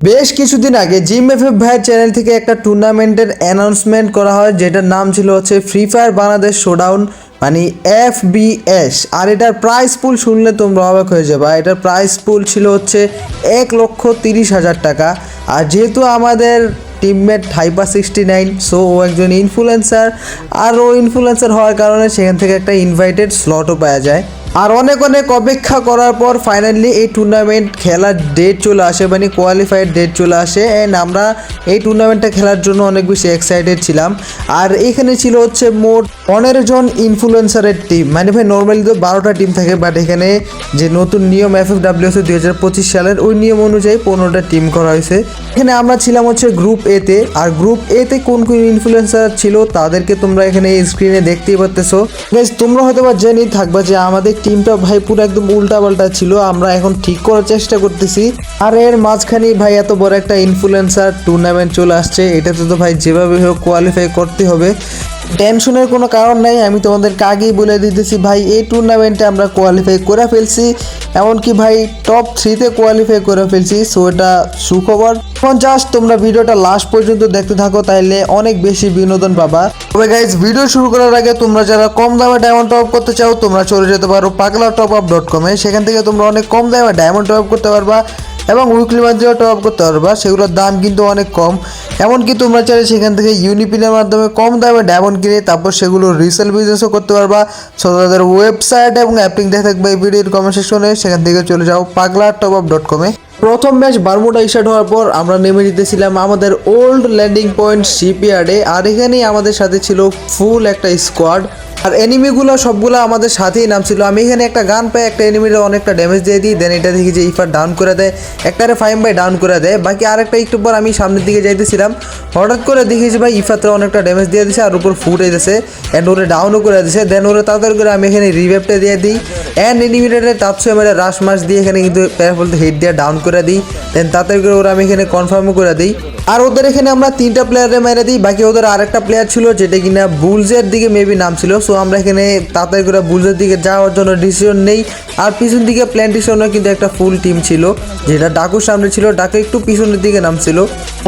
বেশ কিছুদিন আগে জিম এফ এফ ভাইয়ের চ্যানেল থেকে একটা টুর্নামেন্টের অ্যানাউন্সমেন্ট করা হয়, যেটার নাম ছিল হচ্ছে ফ্রি ফায়ার বাংলাদেশ শোডাউন মানে এফ বিএস আর এটার প্রাইস পুল শুনলে তোমরা অবাক হয়ে যাবে। এটার প্রাইস পুল ছিল হচ্ছে এক লক্ষ তিরিশ হাজার টাকা। আর যেহেতু আমাদের teammate hyper sixty nine so ও একজন ইনফ্লুয়েন্সার আর ও ইনফ্লুয়েন্সার হওয়ার কারণে সেখান থেকে একটা ইনভাইটেড স্লটও পাওয়া যায়। আর অনেক অনেক অপেক্ষা করার পর ফাইনালি এই টুর্নামেন্ট খেলার ডেট চলে আসে মানে কোয়ালিফাইড ডেট চলে আসে অ্যান্ড আমরা এই টুর্নামেন্টটা খেলার জন্য অনেক বেশি এক্সাইটেড ছিলাম। আর এখানে ছিল হচ্ছে মোট পনেরো জন ইনফ্লুয়েন্সারের টিম মানে ভাই নর্মালি তো বারোটা টিম থাকে বাট এখানে যে নতুন নিয়ম এফ এফ ডাব্লিউসি দুই হাজার পঁচিশ সালের ওই নিয়ম অনুযায়ী পনেরোটা টিম করা হয়েছে। এখানে আমরা ছিলাম হচ্ছে গ্রুপ এতে আর গ্রুপ এতে কোন কোন ইনফ্লুয়েন্সার ছিল, তাদেরকে তোমরা এখানে স্ক্রিনে দেখতেই পারতেছো। তোমরা হয়তো বা জেনেই থাকবা যে আমাদের টিমটা ভাই পুরো একদম উল্টা পাল্টা ছিল, আমরা এখন ঠিক করার চেষ্টা করতেছি। আর এর মাঝখানে ভাই এত বড় একটা ইনফ্লুয়েন্সার টুর্নামেন্ট চলে আসছে, এটাতে তো ভাই যেভাবে হোক কোয়ালিফাই করতে হবে। টেনশনের কোনো কারণ নাই, আমি তোমাদেরকে আগেই বলে দিতেছি, ভাই, এই টুর্নামেন্টে আমরা কোয়ালিফাই করে ফেলছি, এমনকি ভাই টপ থ্রিতে কোয়ালিফাই করে ফেলছি সো এটা সুখবর। এখন জাস্ট তোমরা ভিডিওটা লাস্ট পর্যন্ত দেখতে থাকো, তাইলে অনেক বেশি বিনোদন পাবা। তবে গাইজ ভিডিও শুরু করার আগে তোমরা যারা কম দামে ডায়মন্ড টপ করতে চাও, তোমরা চলে যেতে পারো পাগলা টপ আপ ডট কমে সেখান থেকে তোমরা অনেক কম দামে ডায়মন্ড টপ করতে পারবা। এবং উইকলি মান্থলিও টপ করতে পারবা সেগুলোর দাম কিন্তু অনেক কম। এমনকি তোমরা চাইলে সেখান থেকে ইউনিপিনের মাধ্যমে কম দামে ডায়মন্ড কিনে তারপর সেগুলো রিসেল বিজনেসও করতে পারবা। সো তাদের ওয়েবসাইট এবং অ্যাপিং দেখে থাকবে এই ভিডিওর কমেন্ট সেকশনে সেখান থেকে চলে যাও পাগলা টপ আপ ডট কমে প্রথম ম্যাচ বারমুডা স্টার্ট হওয়ার পর আমরা নেমে যেতেছিলাম আমাদের ওল্ড ল্যান্ডিং পয়েন্ট শিপইয়ার্ডে, আর এখানেই আমাদের সাথে ছিল ফুল একটা স্কোয়াড। আর এনিমিগুলো সবগুলো আমাদের সাথেই নামছিল। আমি এখানে একটা গান পাই, একটা এনিমির অনেকটা ড্যামেজ দিয়ে দিই দেন এটা দেখি যে ইফার ডাউন করে দেয়, একটারে ফাইম বাই ডাউন করে দেয়। বাকি আরেকটা একটু পর আমি সামনের দিকে যাইতেছিলাম, হঠাৎ করে দেখি যে ভাই ইফাতে অনেকটা ড্যামেজ দিয়ে দিছে, আর উপর ফুট দিছে অ্যান্ড ওরে ডাউনও করে দিছে দেন ওরে তাড়াতাড়ি করে আমি এখানে রিভেপটা দিয়ে দিই। অ্যান্ড এনিমিটারে তাপসে মেরে রাশ মাস দিয়ে এখানে কিন্তু প্যারাফলতে হিট দিয়ে ডাউন করে দিই। দেন তাতে করে ওরা আমি এখানে কনফার্মও করে দিই। আর ওদের এখানে আমরা তিনটা প্লেয়ারে মেরে দিই, বাকি ওদের আরেকটা প্লেয়ার ছিল যেটা কিনা বুলজের দিকে মেবি নাম ছিল। সো আমরা এখানে তাড়াতাড়ি করে বুলজের দিকে যাওয়ার জন্য ডিসিশন নেই। আর পিছন দিকে প্ল্যান্টেশনও কিন্তু একটা ফুল টিম ছিল, যেটা ডাকুর সামনে ছিল। ডাকু একটু পিছনের দিকে নামছিল।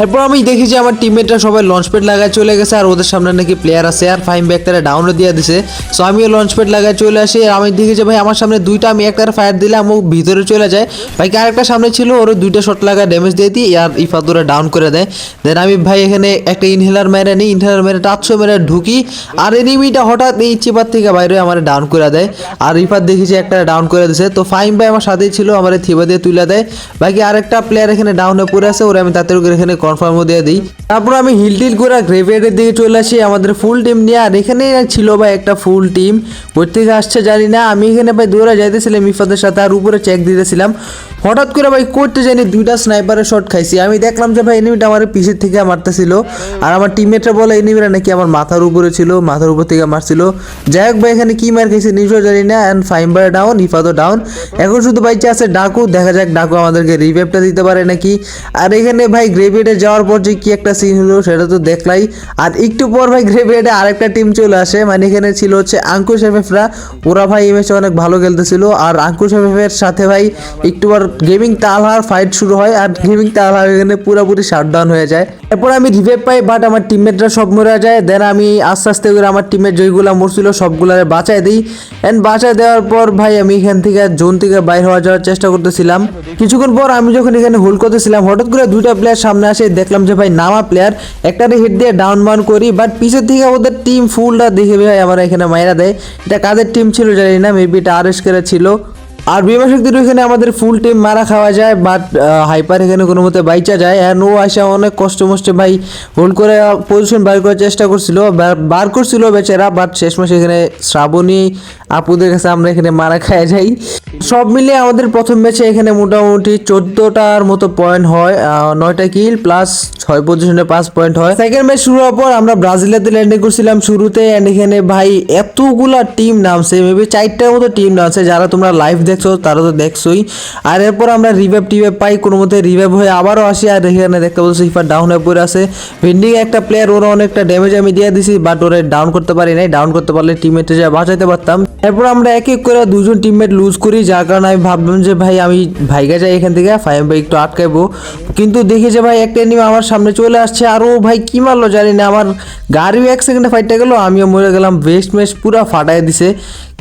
এরপর আমি দেখি যে আমার টিমমেটরা সবাই লঞ্চ প্যাড লাগায় চলে গেছে, আর ওদের সামনে নাকি প্লেয়ার আছে, আর ফাইম ব্যাগ তারা ডাউনও দিয়ে দিছে। সো আমিও লঞ্চ প্যাড লাগায় চলে আসি, আর আমি দেখি যে ভাই, আমার সামনে দুইটা আমি একটা ফায়ার দিলাম, ও ভিতরে চলে যায়। ভাই আরেকটা সামনে ছিল ওর দুইটা শট লাগা ড্যামেজ দিয়ে দিই, আর ইফাদুরা ডাউন করে দেয়। দেন আমি ভাই এখানে একটা ইনহেলার মেরে নিই ইনহেলার মেরে টাচশো মেরে ঢুকি, আর এনিমিটা হঠাৎ এই চিপার থেকে বাইরে আমার ডাউন করে দেয়। আর ইফাত দেখি যে একটা ডাউন করে দিছে। তো ফাইম ভাই আমার সাথেই ছিল, আমার থিবা দিয়ে তুলে দেয়। বাকি আরেকটা প্লেয়ার এখানে ডাউন হয়ে পড়ে আছে, ওরা আমি করে এখানে কনফার্মও দিয়ে দিই। তারপর আমি হিল টিল করে গ্রেভিয়ার্ডের দিকে চলে আসি, আমাদের ফুল টিম নিয়ে। আর এখানে ছিল ভাই একটা ফুল টিম থেকে আসছে জানি না। আমি এখানে ভাই দৌড়া যাইতেছিলাম ইফাদের সাথে, আর উপরে চেক দিতেছিলাম। হঠাৎ করে ভাই করতে জানি দুইটা স্নাইপারের শট খাইছি। আমি দেখলাম যে ভাই এনিমিটা আমার পিছের থেকে মারতেছিল। আর আমার টিমমেটরা বলে এনিমিরা নাকি আমার মাথার উপরে ছিল, মাথার উপর থেকে মারছিল। যাই হোক ভাই, এখানে কি মার খাইছে নিজেও জানি না। অ্যান্ড ফাইম্বার ডাউন ইফাদও ডাউন এখন শুধু বাইচে আছে ডাকু, দেখা যাক ডাকু আমাদেরকে রিভেপটা দিতে পারে নাকি। আর এখানে ভাই গ্রেভিয়েডে যাওয়ার পর যে কি একটা সিন হলো, সেটা তো দেখলাই। আর একটু পর ভাই গ্রেভিয়েডে আরেকটা টিম চলে আসে। মানে এখানে ছিল হচ্ছে আঙ্কুশ এফএফরা। ওরা ভাই, এই ম্যাচে অনেক ভালো খেলতেছিল। আর আঙ্কুশ এফএফের সাথে ভাই, একটু পর গেমিং তালহার ফাইট শুরু হয়। আর গেমিং তালহার এখানে পুরোপুরি শাটডাউন হয়ে যায়। এরপর আমি রিভেপ পাই বাট আমার টিমমেটরা সব মরে যায়। দেন আমি আস্তে আস্তে করে আমার টিমের যেগুলো মরছিল সবগুলারে বাঁচাই দিই। অ্যান্ড বাঁচাই দেওয়ার পর ভাই আমি এখান থেকে জোন থেকে বাইরে হওয়া যাওয়ার চেষ্টা করতেছিলাম। কিছুক্ষণ পর আমি যখন এখানে হোল্ড করতেছিলাম, হঠাৎ করে দুইটা প্লেয়ার সামনে আসে, দেখলাম যে ভাই নামা প্লেয়ার একটারে হিট দিয়ে ডাউন বাউন করি বাট পিছের থেকে ওদের টিম ফুলটা দেখে ভাই আমার এখানে মাইরা দেয়। এটা কাদের টিম ছিল জানি না মেবি এটা আর এস ছিল। আর বিমা শক্তির ওইখানে আমাদের ফুল টিম মারা খাওয়া যায় বাট হাইপার এখানে কোনো মতে বাইচা যায়। আর ও আসা অনেক কষ্ট মষ্টে ভাই হোল্ড করে পজিশন বার করার চেষ্টা করছিল, বার- করছিল বেচারা বাট শেষ মাসে এখানে শ্রাবণী আপুদের কাছে আমরা এখানে মারা খাওয়া যাই। সব মিলিয়ে আমাদের প্রথম ম্যাচে এখানে মোটামুটি চোদ্দোটার মতো পয়েন্ট হয় নয়টা কিল প্লাস ছয় পজিশনে পাঁচ পয়েন্ট হয়। সেকেন্ড ম্যাচ শুরু হওয়ার পর আমরা ব্রাজিলেতে ল্যান্ডিং করছিলাম শুরুতে অ্যান্ড এখানে ভাই এতগুলা টিম নামছে মেবি চারটার মতো টিম নামছে, যারা তোমরা লাইভ দেখছ তারা তো দেখছোই। আর এরপর আমরা রিভাইভ টিভাইভ পাই, কোনো মতে রিভাইভ হয়ে আবারও আসি, আর এখানে দেখতে বলছি ইফার ডাউন হয়ে পড়ে আছে। ভেন্ডিং একটা প্লেয়ার ওরা অনেকটা ড্যামেজ আমি দিয়ে দিছি বাট ওরা ডাউন করতে পারি নাই ডাউন করতে পারলে টিমমেটে যা বাঁচাইতে পারতাম। এরপর আমরা এক এক করে দুজন টিমমেট লুজ করি, যার কারণে আমি ভাবলাম যে, ভাই, আমি ভাইগা যাই এখান থেকে ফাইম ভাই একটু আটকাইবো। কিন্তু দেখি যে, ভাই, একটা এনিমি আমার সামনে চলে আসছে, আর ও ভাই কি মারলো জানি না, আমার গাড়িও এক সেকেন্ডে ফাইটটা গেলো, আমিও মরে গেলাম বেস্ট ম্যাচ পুরো ফাটাই দিছে।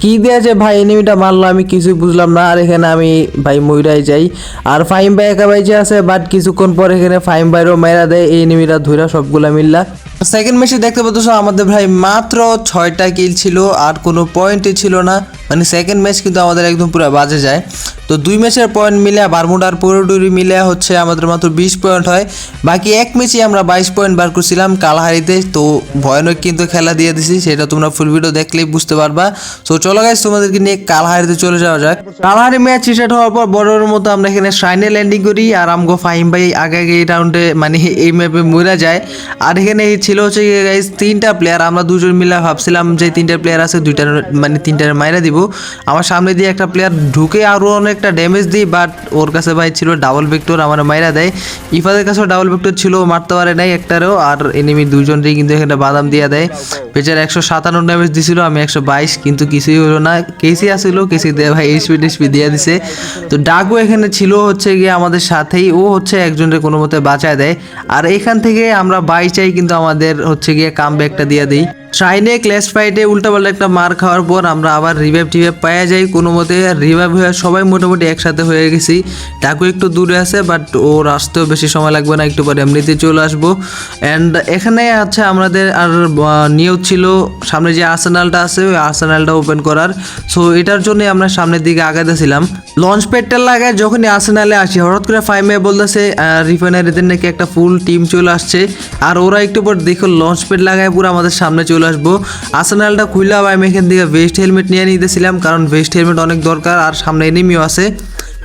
কি দেয়া যে ভাই এনিমিটা মারলো, আমি কিছুই বুঝলাম না। আর এখানে আমি, ভাই ময়ূরাই যাই। আর ফাইম ভাই একা বাইচে আছে বাট কিছুক্ষণ পর এখানে ফাইম ভাইরও মেরা দেয়, এই এনিমিটা ধুইরা সবগুলা মিললা। সেকেন্ড ম্যাচে দেখতে পাচ্ছ, আমাদের ভাই মাত্র ছয়টা কিল ছিল, আর কোনো পয়েন্টই ছিল না। মানে সেকেন্ড ম্যাচ কিন্তু আমাদের একদম পুরো বাজে যায়। তো দুই ম্যাচের পয়েন্ট মিলে বারমুডার পুরোটুরি মিলে হচ্ছে আমাদের মাত্র বিশ পয়েন্ট হয়। বাকি এক ম্যাচে আমরা বাইশ পয়েন্ট বার করছিলাম কালাহারিতে, তো ভয়ানক কিন্তু খেলা দিয়ে দিছি, সেটা তোমরা ফুল ভিডিও দেখলেই বুঝতে পারবা। তো চলো গাইস তোমাদেরকে নিয়ে কালাহারিতে চলে যাওয়া যাক। কালাহারি ম্যাচ স্টার্ট হওয়ার পর বড়ের মতো আমরা এখানে শাইনে ল্যান্ডিং করি, আর আমগো ফাহিম ভাই আগে আগে এই রাউন্ডে মানে এই ম্যাপে মরে যায়। আর এখানে ছিল হচ্ছে গাইস তিনটা প্লেয়ার আমরা দুজন মিলে ভাবছিলাম যে তিনটা প্লেয়ার আছে দুইটার মানে তিনটার মাইরা দিব। আমার সামনে দিয়ে একটা প্লেয়ার ঢুকে আরও অনেকটা ড্যামেজ দিই বাট ওর কাছে ভাই ছিল ডাবল ভেক্টর আমার মাইরা দেয় ইফাদের কাছেও ডাবল ভেক্টর ছিল মারতে পারে নাই একটারও, আর এনিমি দুজনকেই কিন্তু এখানে বাদাম দিয়ে দেয়। বেচার একশো সাতান্ন ড্যামেজ দিছিল, আমি একশো বাইশ, কিন্তু কিছুই হলো না। কেসি আসছিল কেসি দেয় ভাই এইচপি টিসপি দিয়ে দিছে। তো ডাকও এখানে ছিল হচ্ছে গিয়ে আমাদের সাথেই, ও হচ্ছে একজনের কোনো মতে বাঁচায় দেয়। আর এখান থেকে আমরা বাই চাই কিন্তু আমাদের হচ্ছে গিয়ে কাম ব্যাকটা দিয়ে দিই। ট্রাইনে ক্ল্যাশ ফাইটে উল্টাপাল্টা একটা মার খাওয়ার পর আমরা আবার রিভাইভ টিভাইভ পাওয়া যাই কোনো মতে রিভাইভ হয়ে সবাই মোটামুটি একসাথে হয়ে গেছি। ডাকু একটু দূরে আছে বাট ওর আসতেও বেশি সময় লাগবে না, একটু পরে এমনিতে চলে আসব। অ্যান্ড এখানে আছে আমাদের আর নিয়োগ ছিল। সামনে যে আর্সেনালটা আছে, ওই আর্সেনালটা ওপেন করার। সো এটার জন্যই আমরা সামনের দিকে আগাতেছিলাম লঞ্চ প্যাডটা লাগায় যখনই আর্সেনালে আসি, হঠাৎ করে ফাইমে বলতেছে রিফাইনারিদের নাকি একটা ফুল টিম চলে আসছে। আর ওরা একটু পর দেখো লঞ্চ প্যাড লাগায় পুরো আমাদের সামনে চলে আসব। আর্সেনালটা খুললাম আমি এখান থেকে ভেস্ট হেলমেট নিয়ে নিতেছিলাম, কারণ ভেস্ট হেলমেট অনেক দরকার, আর সামনে এনিমিও আছে।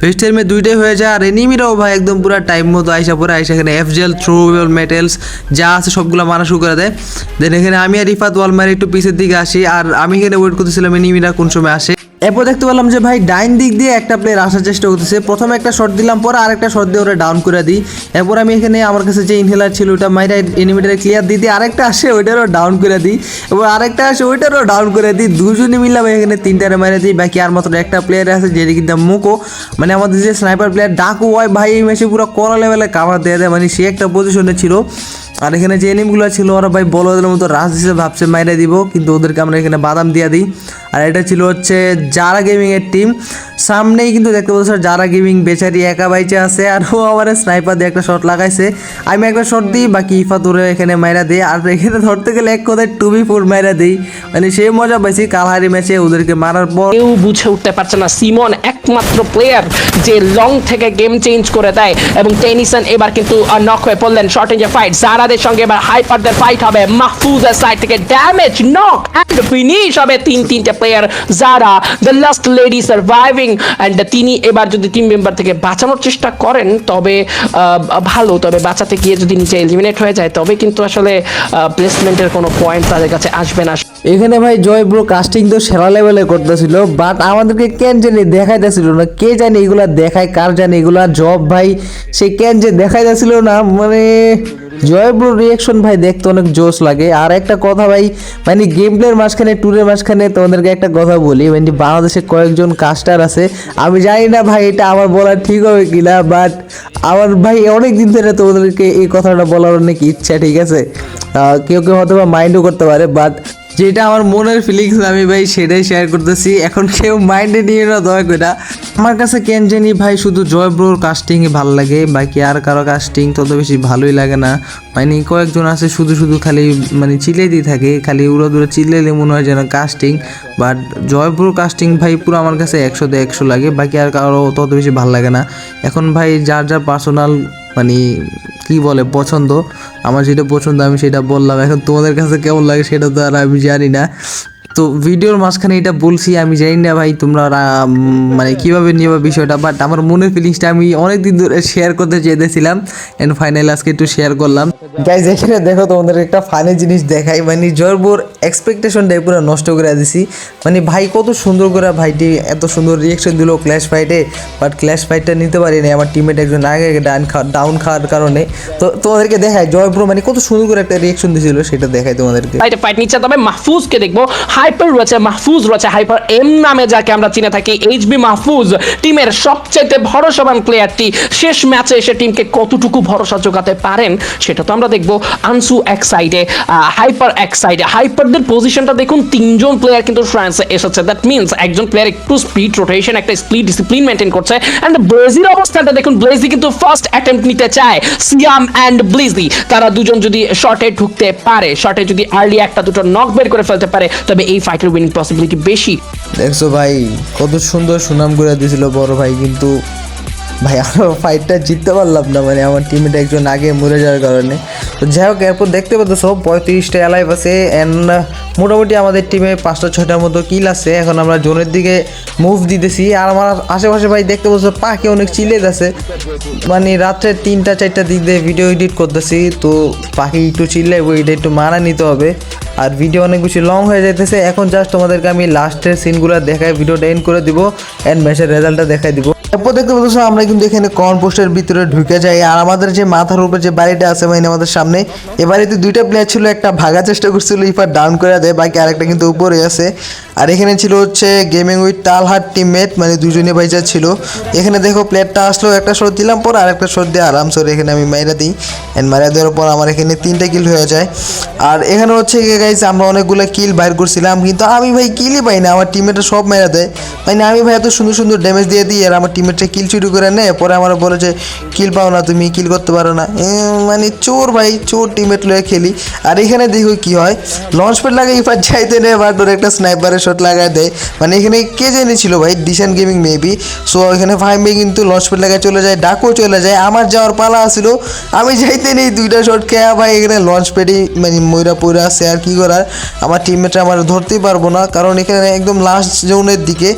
ভেস্ট হেলমেট দুইটাই হয়ে যায়, আর এনিমিরাও ভাই একদম পুরো টাইম মতো আইসা পরে আইসা এখানে এফজেল থ্রো মেটেলস যা আছে সবগুলো মানা শুরু করে দেয়। দেন এখানে আমি আর রিফাত ওয়ালমারি একটু পিছের দিকে আসি, আর আমি এখানে ওয়েট করতেছিলাম এনিমিরা কোন সময় আসে। এরপর দেখতে পেলাম যে ভাই ডাইন দিক দিয়ে একটা প্লেয়ার আসার চেষ্টা করতেছে। প্রথমে একটা শট দিলাম, পরে আরেকটা শট দিয়ে ওরা ডাউন করে দিই। এরপর আমি এখানে আমার কাছে যে ইনহেলার ছিল, ওটা মাইরা এনিমিটারে ক্লিয়ার দিতে আরেকটা আসে, ওইটারও ডাউন করে দিই। এবার আরেকটা আসে, ওইটারও ডাউন করে দিই। দুজনে মিললাম এখানে তিনটারে মাইরা দিই। বাকি আর মাত্র একটা প্লেয়ার আছে, যেটি কিন্তু মুকো। মানে আমাদের যে স্নাইপার প্লেয়ার ডাকু ওয়াই ভাই, এই ম্যাচে পুরো করা লেভেলে কাভার দিয়ে দেয়। মানে সে একটা পজিশনে ছিল। আর এখানে যে এনিমগুলো ছিল, ওরা ভাই বলদের মতো রাজ হিসেবে ভাবছে, মাইরে দিব, কিন্তু ওদেরকে আমরা এখানে বাদাম দিয়ে দিই। আর এটা ছিল হচ্ছে যারা গেমিংয়ের টিম সামনেই কিন্তু দেখতে পাচ্ছ যারা গেমিং বেচারি একা বাইচে আছে, আর ও আমার স্নাইপার দিয়ে একটা শট লাগাইছে। আমি একটা শট দিই, বাকি ইফা দূরে এখানে মাইরা দিই আর এখানে ধরতে গেলে এক কথায় টু বি ফোর মাইরা দিই। মানে সে মজা পাইছি কালহারি ম্যাচে ওদেরকে মারার পর। কেউ বুঝে উঠতে পারছে না সিমন একমাত্র প্লেয়ার যে লং থেকে গেম চেঞ্জ করে দেয়। এবং টেনিসন এবার কিন্তু নক হয়ে পড়লেন শর্ট ইঞ্জে ফাইট জারাদের সঙ্গে এবার হাইপারদের ফাইট হবে। মাহফুজের সাইড থেকে ড্যামেজ নক অ্যান্ড ফিনিশ হবে তিন তিনটে player Zara the last lady surviving and তিনি এবার যদি টিম মেম্বার থেকে বাঁচানোর চেষ্টা করেন, তবে ভালো। তবে বাঁচাতে গিয়ে যদি নিচে এলিমিনেট হয়ে যায়, তবে কিন্তু আসলে প্লেসমেন্টের কোনো পয়েন্ট তাদের কাছে আসবে না। এখানে ভাই জয় ব্রো কাস্টিং তো সেরা লেভেলে করতেছিল বাট আমাদেরকে কেন জানি দেখাইতেছিল না। কে জানি এগুলা দেখায়, কার জানি এগুলা জব ভাই, সে কেন যে দেখাইতেছিল না মানে জয় ব্রো রিয়াকশন ভাই দেখতে অনেক জোশ লাগে। আর একটা কথা ভাই মানে গেম প্লের মাঝখানে ট্যুরের মাঝখানে তোমাদেরকে একটা কথা বলি মানে বাংলাদেশে কয়েকজন কাস্টার আছে। আমি জানি না ভাই, এটা আমার বলা ঠিক হবে কিনা বাট আমার ভাই অনেক দিন ধরে তোমাদেরকে এই কথাটা বলার অনেক ইচ্ছা, ঠিক আছে? কেউ কেউ হয়তো বা মাইন্ডও করতে পারে বাট যেটা আমার মনের ফিলিংস আমি ভাই সেটাই শেয়ার করতেছি। এখন কেউ মাইন্ডে নিয়ে না, দয়া করে। আমার কাছে কেন জানি ভাই, শুধু জয় ব্রোর কাস্টিং ভালো লাগে, বাকি আর কারও কাস্টিং তত বেশি ভালোই লাগে না। মানে কয়েকজন আছে, শুধু শুধু খালি মানে চিলেতেই থাকে, খালি উড়ো দূরে চিল্লাইলে মনে হয় যেন কাস্টিং বাট জয় ব্রোর কাস্টিং ভাই, পুরো আমার কাছে একশো একশোতে একশো লাগে, বাকি আর কারও তত বেশি ভালো লাগে না। এখন ভাই, যার যার পার্সোনাল মানে কি বলে, পছন্দ, আমার যেটা পছন্দ আমি সেটা বললাম। এখন তোমাদের কাছে কেমন লাগে সেটা তো আর আমি জানি না। তো ভিডিওর মাঝখানে এটা বলছি, আমি জানি না ভাই তোমরা মানে কীভাবে নিবে বিষয়টা বাট আমার মনের ফিলিংসটা আমি অনেক দিন ধরে শেয়ার করতে চেয়েছিলাম এন্ড ফাইনালি আজকে একটু শেয়ার করলাম। গাইজ এখানে দেখো তোমাদের একটা ফানি জিনিস দেখাই মানে জয়পুর এক্সপেকটেশনটাই পুরো নষ্ট করে দিছি। মানে ভাই কত সুন্দর করে ভাইটি এত সুন্দর রিয়েকশন দিল ক্ল্যাশ ফাইটে বাট ক্ল্যাশ ফাইটটা নিতে পারিনি, আমার টিমমেট একজন আগে ডাউন খা ডাউন খাওয়ার কারণে। তো তোমাদেরকে দেখায় জয়পুর মানে কত সুন্দর করে একটা রিয়েকশন দিয়েছিল সেটা দেখায় তোমাদেরকে। ফাইটে নিচ্ছে, তবে মাহফুজকে দেখব। হাইপার রয়েছে মাহফুজ, রয়েছে হাইপার এম নামে যাকে আমরা চিনে থাকি। এইচবি মাহফুজ টিমের সবচাইতে ভরসাবান প্লেয়ারটি শেষ ম্যাচে এসে টিমকে কতটুকু ভরসা যোগাতে পারেন সেটা তো আমরা দেখব আনসু এক সাইডে হাইপার এক সাইডে হাইপারদের পজিশনটা দেখুন, তিনজন প্লেয়ার কিন্তু ফ্রান্সে এসেছে। দ্যাট মিনস একজন প্লেয়ার একটু স্পিড রোটেশন একটা স্পিড ডিসিপ্লিন মেনটেন করছে। অ্যান্ড ব্লেজির অবস্থাটা দেখুন ব্লেজি কিন্তু ফার্স্ট অ্যাটেম্প নিতে চায় সিয়াম অ্যান্ড ব্লেজি তারা দুজন যদি শর্টে ঢুকতে পারে শর্টে যদি আর্লি একটা দুটো নক বের করে ফেলতে পারে, তবে এই ফাইটের উইনিং পসিবিলিটি বেশি। দেখছ ভাই, কত সুন্দর সুনাম করে দিয়েছিল বড় ভাই, কিন্তু ভাই আমরা ফাইটটা জিততে পারলাম না মানে আমার টিমের একজন আগে মরে যাওয়ার কারণে। তো যাই হোক, এরপর দেখতে পাচ্ছ পঁয়ত্রিশটা অ্যালাইভ আছে অ্যান্ড মোটামুটি আমাদের টিমে পাঁচটা, ছয়টার মতো কিল আছে। এখন আমরা জোনের দিকে মুভ দিতেছি, আর আমার আশেপাশে ভাই, দেখতে পাচ্ছ, পাখি অনেক চিলে আছে। মানে রাত্রে তিনটা চারটা দিক দিয়ে ভিডিও এডিট করতেছি, তো পাখি একটু চিল্লে এটা একটু মারা নিতে হবে। আর ভিডিও অনেক বেশি লং হয়ে যাইতেছে। এখন জাস্ট তোমাদেরকে আমি লাস্টের সিনগুলো দেখায় ভিডিওটা এন্ড করে দিব অ্যান্ড ম্যাচের রেজাল্টটা দেখাই দিব। এরপর দেখতে পাচ্ছ আমরা কিন্তু এখানে কর্ন পোস্টের ভিতরে ঢুকে যাই। আর আমাদের যে মাথার উপরে যে বাড়িটা আছে মানে আমাদের সামনে, এ বাড়িতে দুইটা প্লেয়ার ছিল, একটা ভাগার চেষ্টা করছিল, ইফার ডাউন করে দেয়, বাকি আরেকটা কিন্তু উপরে আছে। আর এখানে ছিল হচ্ছে গেমিং উইথ টালহাট টিমমেট মানে দুজনে বাইজা ছিল। এখানে দেখো প্লেয়ারটা আসলো, একটা শট দিলাম পর আরেকটা শট দিয়ে আরাম সরে এখানে আমি মাইরা দিই। অ্যান্ড মারা দেওয়ার পর আমার এখানে তিনটা কিল হয়ে যায়। আর এখানে হচ্ছে গাইছে আমরা অনেকগুলো কিল বাইর করছিলাম, কিন্তু আমি ভাই কিলই পাই না, আমার টিমমেটটা সব মেরা দেয়। মানে আমি ভাই এত সুন্দর সুন্দর ড্যামেজ দিয়ে দিই, আর আমার টিমমেটটা কিল চুরি করে নেয় পরে আমার বলে যে কিল পাও না তুমি কিল করতে পারো না। মানে চোর ভাই, চোর টিমমেট লয়ে খেলি। আর এখানে দেখো কি হয় লঞ্চ প্যাড লাগাই, এবার যাইতে নেই বাট ওর একটা স্নাইপারের শট লাগায় দেয়। মানে এখানে কে জেনেছিল ভাই ডিসেন্ট গেমিং মেবি সো এখানে ভাই মেয়ে কিন্তু লঞ্চ প্যাড লাগায় চলে যায়, ডাকও চলে যায়, আমার যাওয়ার পালা আসছিল আমি যাইতে নেই, দুইটা শট খেয়া ভাই এখানে লঞ্চ প্যাডই মানে ময়রা পয়রা আছে আর কি করার? আমার টিমমেটরা আমার ধরতেই পারব না, কারণ এখানে একদম লাস্ট জোনের দিকে।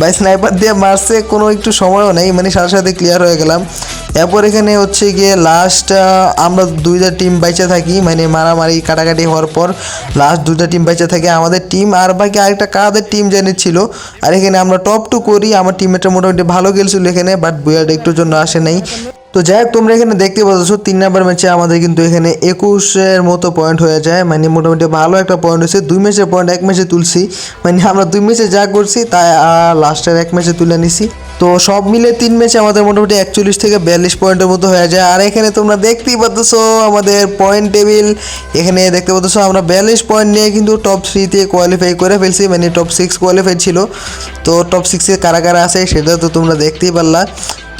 ভাই স্নাইপার দিয়ে মারছে, কোনো একটু সময়ও নেই মানে সাথে সাথে ক্লিয়ার হয়ে গেলাম। এরপর এখানে হচ্ছে গিয়ে লাস্ট আমরা দুইটা টিম বাইচা থাকি মানে মারামারি, কাটাকাটি হওয়ার পর লাস্ট দুইটা টিম বাইচা থাকে আমাদের টিম আর বাকি আরেকটা কাদের টিম জানি ছিল, আর এখানে আমরা টপ টু করি, আমার টিমমেটটা মোটামুটি ভালো খেলছিল এখানে বাট বুয়াটা একটুর জন্য আসে নাই। তো যাই হোক, তোমরা এখানে দেখতে পাচ্ছ, তিন নাম্বার ম্যাচে আমাদের কিন্তু এখানে একুশের মতো পয়েন্ট হয়ে যায় মানে মোটামুটি ভালো একটা পয়েন্ট হয়েছে। দুই ম্যাচের পয়েন্ট এক ম্যাচে তুলছি মানে আমরা দুই ম্যাচে যা করছি, তাই লাস্টের এক ম্যাচে তুলে নিছি। তো সব মিলে তিন ম্যাচে আমাদের মোটামুটি একচল্লিশ থেকে বিয়াল্লিশ পয়েন্টের মতো হয়ে যায়। আর এখানে তোমরা দেখতেই পাচ্ছ আমাদের পয়েন্ট টেবিল এখানে দেখতে পাচ্ছ আমরা বিয়াল্লিশ পয়েন্ট নিয়ে কিন্তু টপ থ্রিতে কোয়ালিফাই করে ফেলছি মানে টপ সিক্স কোয়ালিফাই ছিল। তো টপ সিক্সে কারা কারা আছে সেটা তো তোমরা দেখতেই পারলা।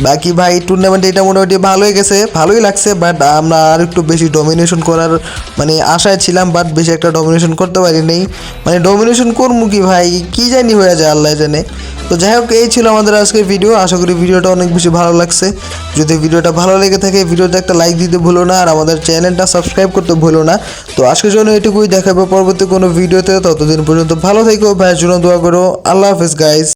বাকি ভাই টুর্নামেন্ট এটা মোটামুটি ভালোই গেছে, ভালোই লাগছে বাট আমরা আর একটু বেশি ডমিনেশন করার মানে আশায় ছিলাম বাট বেশি একটা ডমিনেশন করতে পারি নাই মানে ডমিনেশন করব কি ভাই? কি জানি হয়ে যায়, আল্লাহ জানে। তো যাই হোক, এই ছিল আমাদের আজকের ভিডিও আশা করি ভিডিওটা অনেক বেশি ভালো লাগছে। যদি ভিডিওটা ভালো লেগে থাকে ভিডিওতে একটা লাইক দিতে ভুলো না, আর আমাদের চ্যানেলটা সাবস্ক্রাইব করতে ভুলো না। তো আজকের জন্য এটুকুই দেখাবে পরবর্তী কোনো ভিডিওতে ততদিন পর্যন্ত ভালো থেকো, ভাইয়ের জন্য দোয়া করো। আল্লাহ হাফেজ গাইজ